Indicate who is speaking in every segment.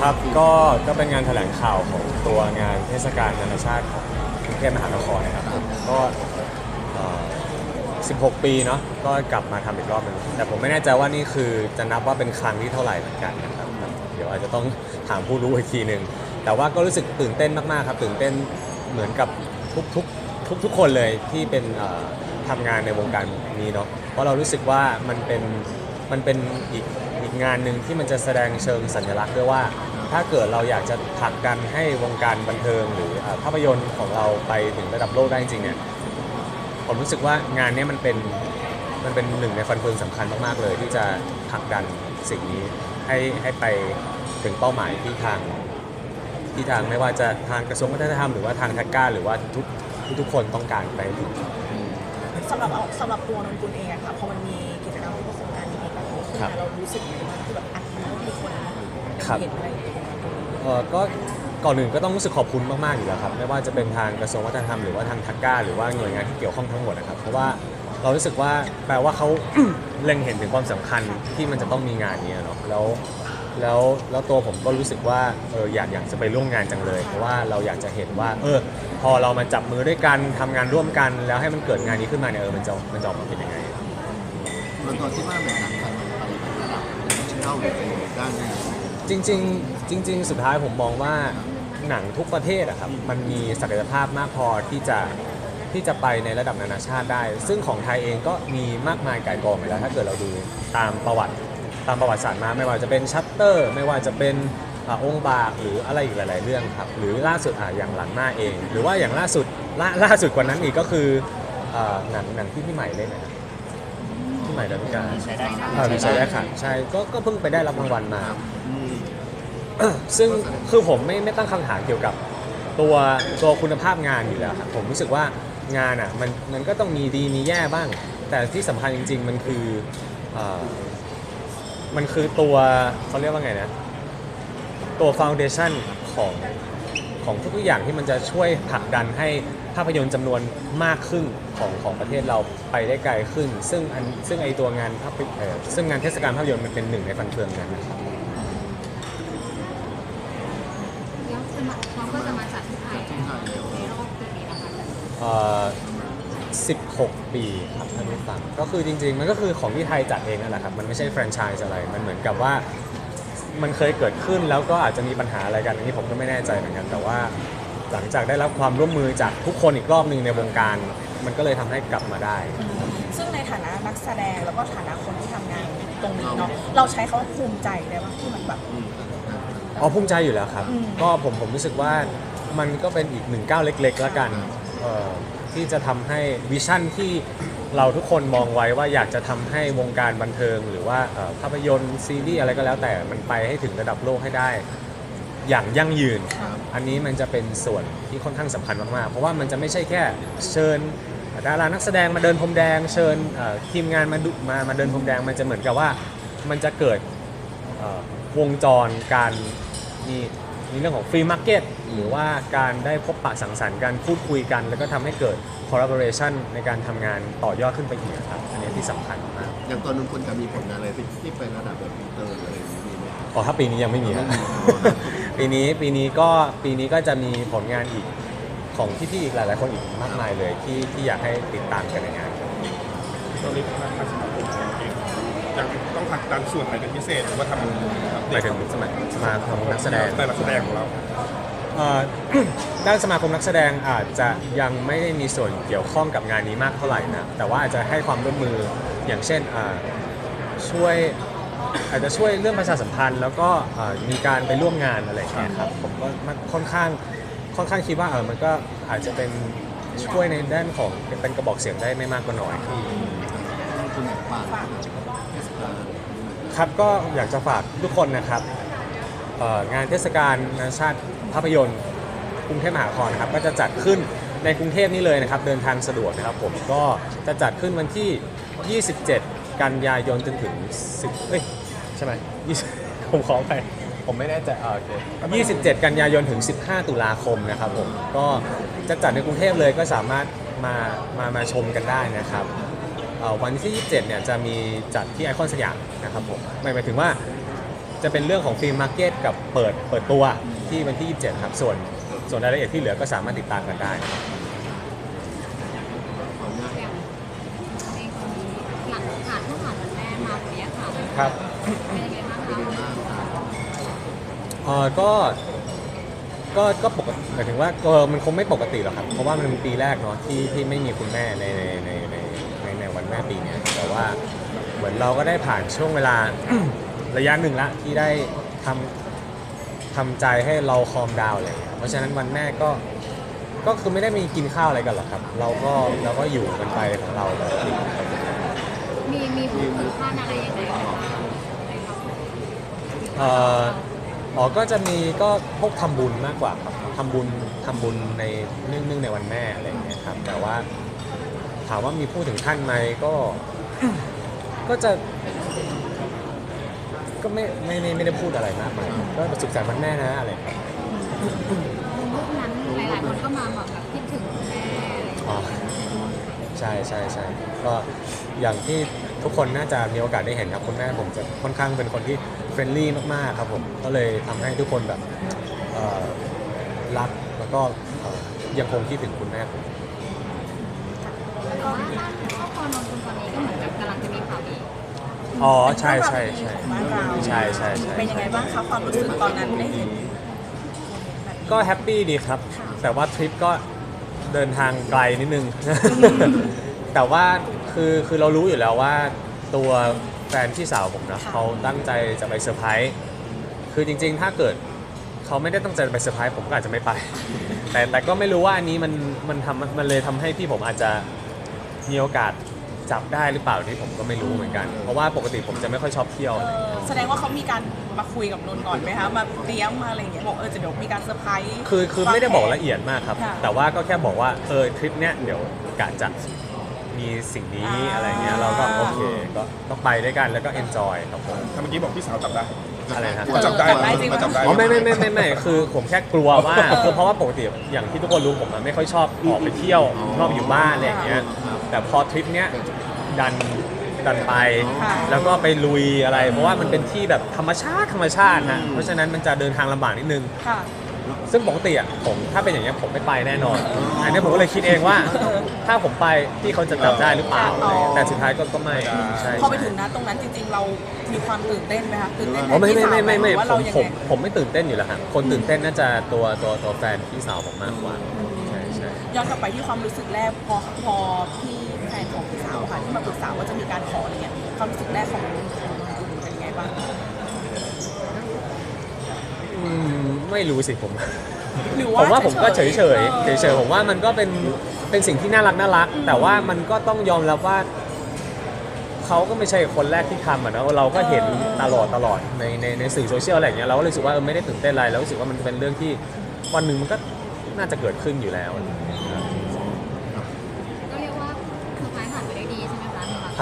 Speaker 1: ครับก็ก็เป็นงานแถลงข่าวของตัวงานเทศกาลนานาชาติของกรุงเทพมหานครนะครับก็เอ่อ16 ปีเนาะก็กลับมาทำอีกรอบหนึงแต่ผมไม่แน่ใจว่านี่คือจะนับว่าเป็นครั้งที่เท่าไหร่เหมือนกันนะครับเดี๋ยวอาจจะต้องถามผู้รู้อีกทีหนึ่งแต่ว่าก็รู้สึกตื่นเต้นมากๆครับตื่นเต้นเหมือนกับทุกทุกทุกทุกคนเลยที่เป็นเอ่อทำงานในวงการนี้เนาะเพราะเรารู้สึกว่ามันเป็น มันเป็นอีกอีกงานหนึ่งที่มันจะแสดงเชิงสัญลักษณ์ด้วยว่า ถ้าเกิดเราอยากจะผลักดันให้วงการบันเทิงหรือเอ่อภาพยนตร์ของเราไปถึงระดับโลกได้จริงๆเนี่ยผมรู้สึกว่างานเนี้ยมันเป็นมันเป็นหนึ่งในฟันเฟืองสำคัญมากๆเลย ที่จะผลักดันสิ่งนี้ให้ให้ไปถึงเป้าหมายที่ทางที่ทางไม่ว่าจะทางกระทรวงวัฒนธรรมหรือว่าทางทักก้าหรือว่าทุกทุกๆคนต้องการไปถึง
Speaker 2: สำหรับเอาสำหรับตัวนนกุลเองอะค่ะพอมันมีกิจกรรมที่ประสบการณ์ดีๆแบบนี้ขึ้น
Speaker 1: ครั
Speaker 2: มา
Speaker 1: บ
Speaker 2: เรารู้สึกยังไงบ้างคือแบบอะมันต้องมีคน
Speaker 1: ครับ
Speaker 2: เห็นอะไรอย่าง เอ่
Speaker 1: อก็ก่อนอื่นก็ต้องรู้สึกขอบคุณมาก ๆ อยู่แล้วครับ ไม่ว่าจะเป็นทางกระทรวงวัฒนธรรมหรือว่าทางทักก้า หรือว่าหน่วยงานที่เกี่ยวข้องทั้งหมดนะครับ เพราะว่าเรารู้สึกว่าแปลว่าเขา เล็งเห็นถึงความสำคัญที่มันจะต้องมีงานนี้เนาะแล้วแล้วแล้วตัวผมก็รู้สึกว่าเอออยากอยากจะไปร่วมงานจังเลย เพราะว่าเราอยากจะเห็นว่า เออ พอเรามาจับมือด้วยกันทำงานร่วมกันแล้วให้มันเกิดงานนี้ขึ้นมาเนี่ยเออมันจะมันจะออกมาเป็นยังไง
Speaker 3: เราตัวที่ว่าในหนังไทยมันไประดับเท่าหรือด้านไหน
Speaker 1: จริงๆจริง ๆ สุดท้ายผมมองว่าหนังทุกประเทศอะครับมันมีศักยภาพมากพอที่จะที่จะไปในระดับนานาชาติได้ ซึ่งของไทยเองก็มีมากมายก่ายกองอยู่แล้วถ้าเกิดเราดูตามประวัติตามประวัติศาสตร์มาไม่ว่าจะเป็นชัตเตอร์ ไม่ว่าจะเป็นอ่าองค์บากหรืออะไรอีกหลาย ๆ เรื่องครับหรือล่าสุดอะอย่างหลังหน้าเอง หรือว่าอย่างล่าสุดล่าล่าสุดกว่านั้นอีกก็คืออ่าหนังหนังที่พี่ใหม่เล่นนะครับพี่ใหม่ดาวิกา
Speaker 4: ใช้ได้ค่ะ
Speaker 1: อ่าใช่ได้ค่ะใช่ก็ก็เพิ่งไปได้รับรางวัลมา
Speaker 3: อืม
Speaker 1: ซึ่งคือผมไม่ไม่ตั้งคำถามเกี่ยวกับตัวตัวคุณภาพงานอยู่แล้วครับผมรู้สึกว่างานอะมันมันก็ต้องมีดีมีแย่บ้าง แต่ที่สำคัญจริง ๆ มันคือเอ่อมันคือตัวเขาเรียกว่าไงนะ ตัวฟ u n เดชันของของทุกๆอย่างที่มันจะช่วยผลักดันให้ภาพยนตร์จำนวนมากขึ้นของของประเทศเราไปได้ไกลขึ้น ซึ่งอันซึ่งไอตัวงานภาพยเอ่อซึ่งงานเทศกาลภาพยนตร์มันเป็นหนึ่งในฟันเฟืองนั้นนะครับ
Speaker 5: แล้ว จะมาเขาก็จะมาจัดที่ไทยในรอบปีนี้นะคะ
Speaker 1: เอ่อ16 ปีครับท่านผู้ฟังก็คือจริง ๆ มันก็คือของที่ไทยจัดเองนั่นแหละครับ มันไม่ใช่แฟรนไชส์อะไร มันเหมือนกับว่ามันเคยเกิดขึ้นแล้วก็อาจจะมีปัญหาอะไรกันอันนี้ผมก็ไม่แน่ใจเหมือนกัน แต่ว่าหลังจากได้รับความร่วมมือจากทุกคนอีกรอบหนึ่งในวงการ มันก็เลยทำให้กลับมาได้
Speaker 2: ซึ่งในฐานะนักแสดงแล้วก็ฐานะคนที่ทำงานตรงนี้เนาะเราใช้คำว่าภูมิใจได้ว่าที่มันแบบ
Speaker 3: อืม
Speaker 1: อ๋อภูมิใจอยู่แล้วครับ
Speaker 2: อืม
Speaker 1: ก็ผมผมรู้สึกว่ามันก็เป็นอีกหนึ่งก้าวเล็กๆแล้วกันเอ่อที่จะทำให้วิชั่นที่เราทุกคนมองไว้ว่าอยากจะทำให้วงการบันเทิง หรือว่าเอ่อภาพยนตร์ซีรีส์อะไรก็แล้วแต่มันไปให้ถึงระดับโลกให้ได้ อย่างยั่งยืน อันนี้มันจะเป็นส่วนที่ค่อนข้างสำคัญมาก ๆ เพราะว่ามันจะไม่ใช่แค่เชิญดารานักแสดงมาเดินพรมแดง เชิญเอ่อทีมงานมาดุมามาเดินพรมแดง มันจะเหมือนกับว่ามันจะเกิดเอ่อวงจรการ มีมีเรื่องของฟรีมาร์เก็ตหรือว่าการได้พบปะสังสรรค์การพูดคุยกัน แล้วก็ทำให้เกิด collaboration ในการทำงานต่อยอดขึ้นไปอีกครับ อันนี้ที่สำคัญมาก
Speaker 3: อย่างตัวนุ่นคนจะมีผลงานอะไรที่ที่ไประดับแบบอินเตอร์อะไรอย่างนี้มีไหม
Speaker 1: อ๋อถ้าปีนี้ยังไม่มีครับ ปีนี้ปีนี้ก็ปีนี้ก็จะมีผลงานอีกของพี่ๆอีกหลายๆคนอีกมากมายเลยที่ที่อยากให้ติดตามกันในงานครับ
Speaker 6: ตอนนี้ทางสมาคมเอง ยังต้องผลักดันส่วนไหนเป็นพิเศษหรือว่าทำ
Speaker 1: หมายถึงสมัยสมาคมนักแสดง
Speaker 6: แต่ละแสดงของเรา
Speaker 1: เอ่อ ด้านสมาคมนักแสดงอาจจะยังไม่ได้มีส่วนเกี่ยวข้องกับงานนี้มากเท่าไหร่นะแต่ว่าอาจจะให้ความร่วมมืออย่างเช่นอ่าช่วยอาจจะช่วยเรื่องประชาสัมพันธ์ แล้วก็อ่ามีการไปร่วมงานอะไรอย่างเงี้ยครับผมก็มันค่อนข้างค่อนข้างคิดว่าเออมันก็อาจจะเป็นช่วยในด้านของเป็นกระบอกเสียงได้ไม่มากก็น้อย
Speaker 3: คุณอยากฝากเทศกาล
Speaker 1: ครับก็อยากจะฝากทุกคนนะครับเอ่องานเทศกาลนานาชาติภาพยนตร์กรุงเทพมหานครนะครับก็จะจัดขึ้นในกรุงเทพนี่เลยนะครับ เดินทางสะดวกนะครับ ผมก็จะจัดขึ้นวันที่ 27 กันยายนจนถึง 10เอ้ยใช่ไหม20ผมขอไป ผมไม่แน่ใจอ่าโอเค27 กันยายนถึง 15 ตุลาคมนะครับผมก็จะจัดในกรุงเทพเลยก็สามารถมามามาชมกันได้นะครับเอ่อ วันที่ 27 เนี่ยจะมีจัดที่ไอคอนสยามนะครับผมหมายถึงว่าจะเป็นเรื่องของฟิล์มมาร์เก็ตกับเปิดเปิดตัวที่วันที่ 27 ครับ ส่วนส่วนรายละเอียดที่เหลือก็สามารถติดตามกันได้
Speaker 5: คนนี้หลังผ่านเพิ่งผ่านวันแม่มาวันนี้ค่ะ
Speaker 1: ครับ
Speaker 5: ยังไงบ้างคะ
Speaker 3: เป็นมากครับ
Speaker 1: เออก็ก็ก็ปกติหมายถึงว่าเออมันคงไม่ปกติหรอกครับ เพราะว่ามันเป็นปีแรกเนาะที่ที่ไม่มีคุณแม่ในในในใน แม่ปีเนี้ยแต่ว่าเหมือนเราก็ได้ผ่านช่วงเวลา ระยะหนึ่งละที่ได้ทำทำใจให้เราคอมดาวน์อะไรอย่างเลยเพราะฉะนั้นวันแม่ก็ก็คือไม่ได้มีกินข้าวอะไรกันหรอกครับ เราก็เราก็อยู่กันไปของเราแบบนี้
Speaker 5: มีมีพูดถึงขั้นอะไรยังไงบ้างในครอบครัว
Speaker 1: เอ่ออ๋อก็จะมีก็พวกทำบุญมากกว่าครับทำบุญทำบุญในเนื่องเนื่องในวันแม่อะไรอย่างเงี้ยครับแต่ว่า ถามว่ามีพูดถึงท่านไหมก็ ก็จะ ก็ไม่ไม่ไม่ไม่ได้พูดอะไรมากมายก็สุขสันต์วันแม่นะอะไรอย่างเงี้ย
Speaker 5: รูปนั้นหลายๆคนก็มาบอกแบบคิดถึงคุณแม่อะไรอย่างเงี้ย
Speaker 1: อ๋อใช่ใช่ใช่ก็อย่างที่ทุกคนน่าจะมีโอกาสได้เห็นครับคุณแม่ผมจะค่อนข้างเป็นคนที่เฟรนลี่มากๆครับผมก็เลยทำให้ทุกคนแบบเอ่อรักแล้วก็เอ่อยังคงคิดถึงคุณแม่ผม
Speaker 5: แต่ว่าบ้านครอบครัวนนท์คุณตอนนี้ก็เหมือนกับกำลังจะมีข่าวดี
Speaker 1: อ๋อใช่ใช่ใช่
Speaker 2: บ้านเรา
Speaker 1: ใช่ใช่ใช่
Speaker 2: เป็นยังไงบ้างคะความรู้สึกตอนนั้นได้เห็น
Speaker 1: ก็แฮปปี้ดีครับ แต่ว่าทริปก็เดินทางไกลนิดนึง แต่ว่าคือคือเรารู้อยู่แล้วว่าตัวแฟนพี่สาวผมนะ
Speaker 2: ค่ะ
Speaker 1: เขาตั้งใจจะไปเซอร์ไพรส์คือจริง ๆ ถ้าเกิดเขาไม่ได้ตั้งใจจะไปเซอร์ไพรส์ผมก็อาจจะไม่ไป แต่แต่ก็ไม่รู้ว่าอันนี้มันมันทำมันเลยทำให้พี่ผมอาจจะ มีโอกาสจับได้หรือเปล่าที่ผมก็ไม่รู้เหมือนกัน เพราะว่าปกติผมจะไม่ค่อยชอบเที่ยวอะไรอย่างเงี้ย
Speaker 2: แสดงว่าเขามีการมาคุยกับนนท์ก่อนไหมคะมาเตรียมมาอะไรอย่างเงี้ยบอกเออจะเดี๋ยวมีการเซอร์ไพรส์
Speaker 1: คือคือไม่ได้บอกละเอียดมากครับ
Speaker 2: ค่ะ
Speaker 1: แต่ว่าก็แค่บอกว่าเออทริปเนี้ยเดี๋ยวกะจะมีสิ่งนี้
Speaker 2: อ่า
Speaker 1: อะไรเงี้ยเราก็โอเคก็ต้องไปด้วยกันแล้วก็เอนจอยครับผม
Speaker 6: ถ้าเมื่อกี้บอกพี่สาวจับได้
Speaker 1: อะไรนะ
Speaker 6: เขาจับได้
Speaker 2: จับได้จริงไหม
Speaker 6: เขาจับได้
Speaker 1: อ๋อไม่ไม่ไม่ไม่ไม่คือผมแค่กลัวว่าคือเพราะว่าปกติอย่างที่ทุกคนรู้ผมอะไม่ค่อยชอบออกไปเที่ยวชอบอยู่บ้านอะไรอย่างเงี้ย แต่พอทริปเนี้ยดันดันไป
Speaker 2: ค่ะ
Speaker 1: แล้วก็ไปลุยอะไร เพราะว่ามันเป็นที่แบบธรรมชาติธรรมชาติฮะเพราะฉะนั้นมันจะเดินทางลำบากนิดนึง
Speaker 2: ค่ะ
Speaker 1: ซึ่งปกติอะผมถ้าเป็นอย่างเงี้ยผมไม่ไปแน่นอน อันนี้ผมก็เลยคิดเองว่า ถ้าผมไปที่เขาจะจับได้หรือเปล่าอะไรเงี้ยแต่สุดท้ายก็ก็ไม่ใช่
Speaker 2: พอไปถึงนะตรงนั้นจริงๆ เรามีความตื่นเต้นไหมคะตื่นเต้น
Speaker 1: อ๋อไม่ไม่ไม่ไม่ไม่
Speaker 2: ว่า
Speaker 1: ผ
Speaker 2: เรา
Speaker 1: ม
Speaker 2: ยัง
Speaker 1: ผ
Speaker 2: ไง
Speaker 1: มผมไม่ตื่นเต้นอยู่แล้วฮะคนตื่นเต้นน่าจะตัวตัวตัวแฟนพี่สาวผมมากกว่าใช่ใช่
Speaker 2: ย้อนกลับไปที่ความรู้สึกแรกพอพอพี่แฟนของพี่สาวค่ะที่มาปรึกษาว่าจะมีการขออะไรเงี้ยความรู้สึกแรกของนนท์ของนนท์เป็นยังไงบ้าง
Speaker 1: อืมไม่รู้สิผม
Speaker 2: หรือ
Speaker 1: ผมว่าผมก็เฉยเฉย
Speaker 2: ออ
Speaker 1: เฉยเฉยๆ ผมว่ามันก็เป็น เป็นสิ่งที่น่ารักน่ารัก แต่ว่ามันก็ต้องยอมรับว่า เขาก็ไม่ใช่คนแรกที่ทำอะเนอะเราก็เห็นตลอดตลอดในในในสื่อโซเชียลอะไรอย่างเงี้ย เราก็เลยรู้สึกว่าเออไม่ได้ตื่นเต้นอะไรแล้วรู้สึกว่ามันเป็นเรื่องที่วันหนึ่งมันก็น่าจะเกิดขึ้นอยู่แล้ว อ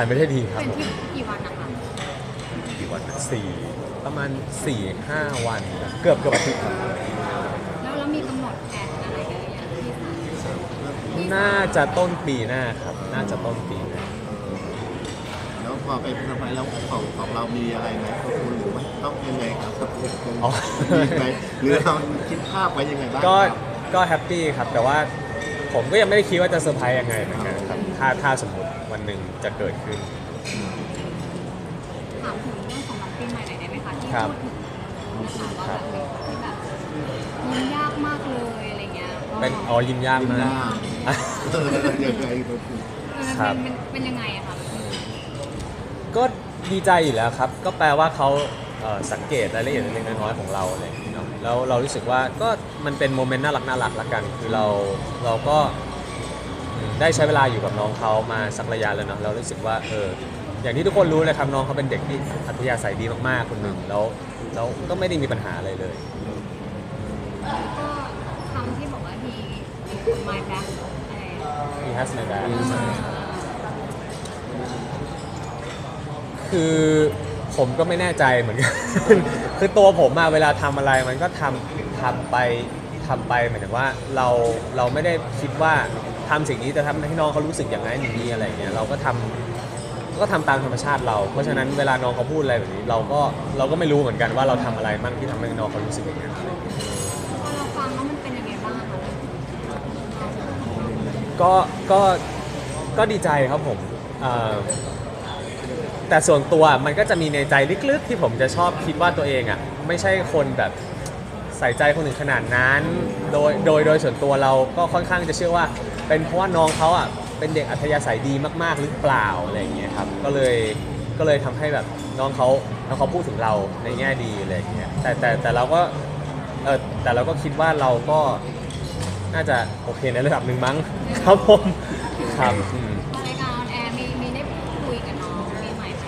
Speaker 5: ผ่านไปได้ดีครับเป็น
Speaker 1: ผม
Speaker 5: ทริปกี่วันนะคะ
Speaker 1: กี่วันนะสี่ประมาณสี่ห้าวันนะเกือบเกือบอาทิตย์ครับ
Speaker 5: แล้วแล้วมีกำหนดแผนอะไรกันหรือยังที่สาม
Speaker 1: น่าจะต้นปีหน้าครับ น่าจะต้นปีหน้า
Speaker 3: แล้วพอไปทำไมแล้วของของเรามีอะไรไหมก็คุณหรือว่าต้องยังไงครับต้อง
Speaker 1: อ๋อ
Speaker 3: มีไหมหรือเราคิดภาพไว้ยังไงบ้าง
Speaker 1: ก็
Speaker 3: ครับ
Speaker 1: ก็แฮปปี้ครับ แต่ว่าผมก็ยังไม่ได้คิดว่าจะเซอร์ไพรส์ยังไงเหมือนกันครับถ้าถ้าสมมติ วันหนึ่งจะเกิดขึ้น
Speaker 5: ถามถึงเรื่องของน้องปีใหม่หน่อยได้ไหมคะที่
Speaker 1: ครับ
Speaker 5: พูดถึงนะคะว่าแบบเป็นที่แบบยิ้มยากมากเลยอะไรเงี้ยก็
Speaker 1: เป็นอ๋อยิ้มยาก
Speaker 3: ยิ้ม
Speaker 1: มาก
Speaker 3: ยาก
Speaker 1: อะ
Speaker 3: เออยังไง
Speaker 5: เออ
Speaker 1: ครับ
Speaker 5: เป็นเป็นเป็นยังไงอะคะ
Speaker 1: ก็ดีใจอยู่แล้วครับ ก็แปลว่าเขาเอ่อสังเกตรายละเอียดเล็กๆน้อยๆของเราอะไรอย่างเงี้ยเนาะแล้วเรารู้สึกว่าก็มันเป็นโมเมนต์น่ารักน่ารักละกัน คือเราเราก็อืม ได้ใช้เวลาอยู่กับน้องเขามาสักระยะแล้วเนาะเรารู้สึกว่าเอออย่างที่ทุกคนรู้เลยครับน้องเขาเป็นเด็กที่อัธยาศัยดีมากๆคนหนึ่งแล้วแล้วก็ไม่ได้มีปัญหาอะไรเลย
Speaker 5: ก็คำที่บอกว่า he my back อะไรอะ
Speaker 1: He has my back คือผมก็ไม่แน่ใจเหมือนกัน คือตัวผมอะเวลาทำอะไรมันก็ทำทำไปทำไปหมายถึงว่าเราเราไม่ได้คิดว่า ทำสิ่งนี้จะทำให้น้องเขารู้สึกอย่างนั้นอย่างนี้อะไรเงี้ยเราก็ทำทก็ทำตามธรรมชาติเรา เพราะฉะนั้นเวลาน้องเขาพูดอะไรแบบนี้ เราก็เราก็ไม่รู้เหมือนกันว่าเราทำอะไรมั่งที่ทำให้น้องเขารู้สึกอย่างนี้อะไรเงี้ย
Speaker 5: พอเราฟังแล้วมันเป็นยังไงบ้างคะ
Speaker 1: ก็ก็ก็ดีใจครับผมแต่ส่วนตัวมันก็จะมีในใจลึกๆ ที่ผมจะชอบคิดว่าตัวเองอะไม่ใช่คนแบบ ใส่ใจคนอื่นขนาดนั้น โดยโดยโดยส่วนตัวเราก็ค่อนข้างจะเชื่อว่า เป็นเพราะว่าน้องเขาอะเป็นเด็กอัธยาศัยดีมาก ๆ หรือเปล่าอะไรอย่างเงี้ยครับก็เลยก็เลยทำให้แบบน้องเขาน้องเขาพูดถึงเราในแง่ดีอะไรอย่างเงี้ยแต่แต่แต่เราก็เออแต่เราก็คิดว่าเราก็น่าจะโอเคในระดับหนึ่งมั้งครับผมครับอืม
Speaker 5: พอรายการออนแอร์มีมีได้พูดคุยกับน้องมีใหม่ไหม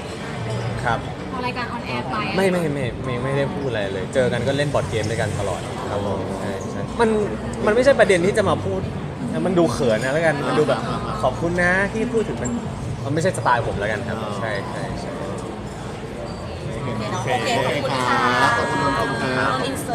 Speaker 1: ครับ
Speaker 5: พอรายการออนแอร์ไปอะ
Speaker 1: ไม่ไม่ไม่ไม่ไม่ได้พูดอะไรเลย เจอกันก็เล่นบอร์ดเกมด้วยกันตลอดครับผมใช่ใช่มันมันไม่ใช่ประเด็นที่จะมาพูดมันดูเขินนะแล้วกันมันดูแบบขอบคุณนะที่พูดถึงมันมันไม่ใช่สไตล์ผมแล้วกันครับใช่ใช่ใช่
Speaker 2: โอเคเนาะโอเคขอบคุณค่ะ